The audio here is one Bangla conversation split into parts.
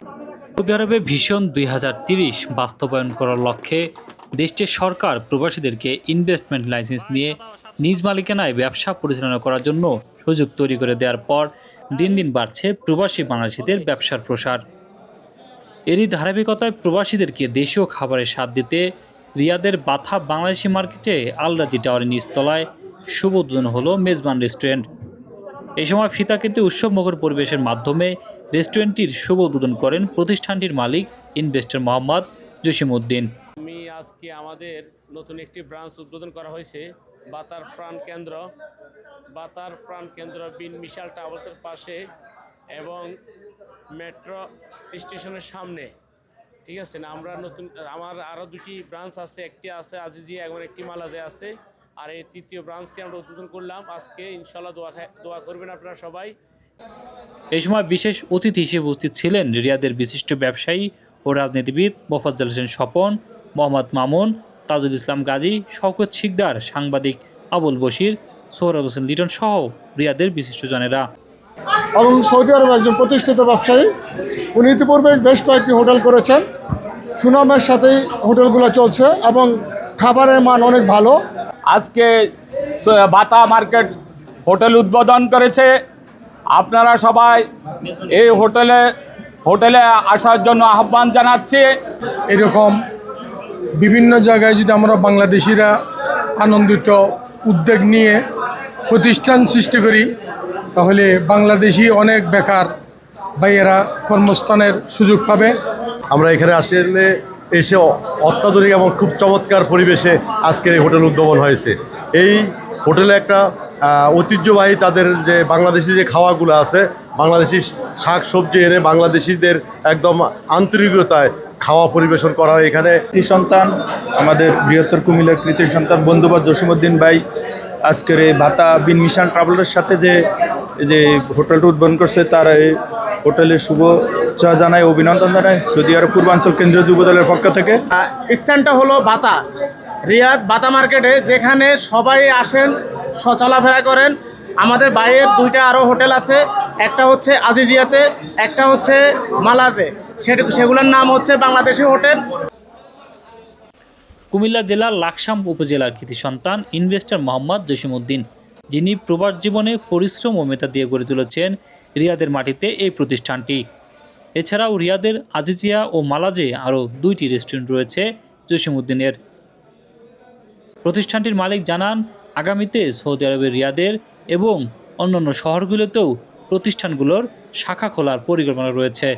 সৌদি আরবে ভীষণ দুই বাস্তবায়ন করার লক্ষ্যে দেশটির সরকার প্রবাসীদেরকে ইনভেস্টমেন্ট লাইসেন্স নিয়ে নিজ মালিকানায় ব্যবসা পরিচালনা করার জন্য সুযোগ তৈরি করে দেওয়ার পর দিন দিন বাড়ছে প্রবাসী বাংলাদেশিদের ব্যবসার প্রসার। এরই ধারাবাহিকতায় প্রবাসীদেরকে দেশীয় খাবারের স্বাদ দিতে রিয়াদের বাথা বাংলাদেশি মার্কেটে আলরাজি টাওয়ারের নিচতলায় শুভ উদ্বোধন হলো মেজবান রেস্টুরেন্ট। এই সময় ফিতা কেটে উৎসব মুখর পরিবেশের মাধ্যমে রেস্টুরেন্টটির শুভ উদ্বোধন করেন প্রতিষ্ঠানটির মালিক ইনভেস্টর মোহাম্মদ জসিমউদ্দিন। আমি আজকে আমাদের নতুন একটি ব্রাঞ্চ উদ্বোধন করা হয়েছে, বাতার প্রাণ কেন্দ্র। বাতার প্রাণ কেন্দ্র বিন মিশাল টাওয়ার্সের পাশে এবং মেট্রো স্টেশনের সামনে। ঠিক আছে না? আমরা নতুন, আমার আরও দুটি ব্রাঞ্চ আছে, একটি আছে আজিজিয়া এবং একটি মালাজে আছে। আর এই তৃতীয় ব্রাঞ্চটি আমরা উদ্বোধন করলাম। আজকে ইনশাল্লাহ দোয়া দোয়া করবেন আপনারা সবাই। এই সময় বিশেষ অতিথি হিসেবে উপস্থিত ছিলেন রিয়াদের বিশিষ্ট ব্যবসায়ী ও রাজনীতিবিদ মোফাজ্জল হোসেন স্বপন মোহাম্মদ মামুন তাজুল ইসলাম গাজী শওকত শিকদার সাংবাদিক আবুল বশির সোহরাব হোসেন লিটন সহ রিয়াদের বিশিষ্টজনেরা এবং সৌদি আরব একজন প্রতিষ্ঠিত ব্যবসায়ী উনি ইতিপূর্বে বেশ কয়েকটি হোটেল করেছেন। সুনামের সাথেই হোটেলগুলো চলছে এবং খাবারের মান অনেক ভালো। আজকে বাতা মার্কেট হোটেল উদ্বোধন করেছে। আপনারা সবাই এই হোটেলে হোটেলে আসার জন্য আহ্বান জানাচ্ছি। এরকম বিভিন্ন জায়গায় যদি আমরা বাংলাদেশিরা আনন্দিত উদ্যোগ নিয়ে প্রতিষ্ঠান সৃষ্টি করি তাহলে বাংলাদেশি অনেক বেকার বা এরা কর্মস্থানের সুযোগ পাবে। আমরা এখানে আসলে এসে অত্যাধুনিক এবং খুব চমৎকার পরিবেশে আজকের এই হোটেল উদ্ভাবন হয়েছে। এই হোটেলে একটা ঐতিহ্যবাহী তাদের যে বাংলাদেশি যে খাওয়াগুলো আছে, বাংলাদেশি শাক সবজি এনে বাংলাদেশিদের একদম আন্তরিকতায় খাওয়া পরিবেশন করা হয় এখানে। কৃতি সন্তান, আমাদের বৃহত্তর কুমিল্লার কৃতি সন্তান বন্ধুবাদ জসিমুদ্দিন ভাই, আজকের এই ভাতা বিন মিশন ট্রাভেলের সাথে যে যে হোটেলটা উদ্বোধন করছে, তার এই হোটেলের শুভেচ্ছা জানাই অভিনন্দন জানাই। সৌদি আরব পূর্বাঞ্চল কেন্দ্রীয় যুব দলের পক্ষ থেকে। স্থানটা হলো বাতা। রিয়াদ বাতা মার্কেটে যেখানে সবাই আসেন চলাফেরা করেন। আমাদের বাইরের দুইটা আরও হোটেল আছে। একটা হচ্ছে আজিজিয়াতে একটা হচ্ছে মালাজে। সেটা সেগুলোর নাম হচ্ছে বাংলাদেশি হোটেল। কুমিল্লা জেলার লাকসাম উপজেলার কৃতি সন্তান ইনভেস্টর মোহাম্মদ জসিমউদ্দিন যিনি প্রবাস জীবনে পরিশ্রম ও মেধা দিয়ে গড়ে তুলেছেন রিয়াদের মাটিতে এই প্রতিষ্ঠানটি। এছাড়াও রিয়াদের আজিজিয়া ও মালাজে আরও দুইটি রেস্টুরেন্ট রয়েছে জসিমুদ্দিনের প্রতিষ্ঠানটির মালিক জানান, আগামীতে সৌদি আরবের রিয়াদের এবং অন্যান্য শহরগুলোতেও প্রতিষ্ঠানগুলোর শাখা খোলার পরিকল্পনা রয়েছে।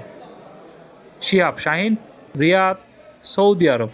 Shihab Shahin, Riyadh, Saudi Arab.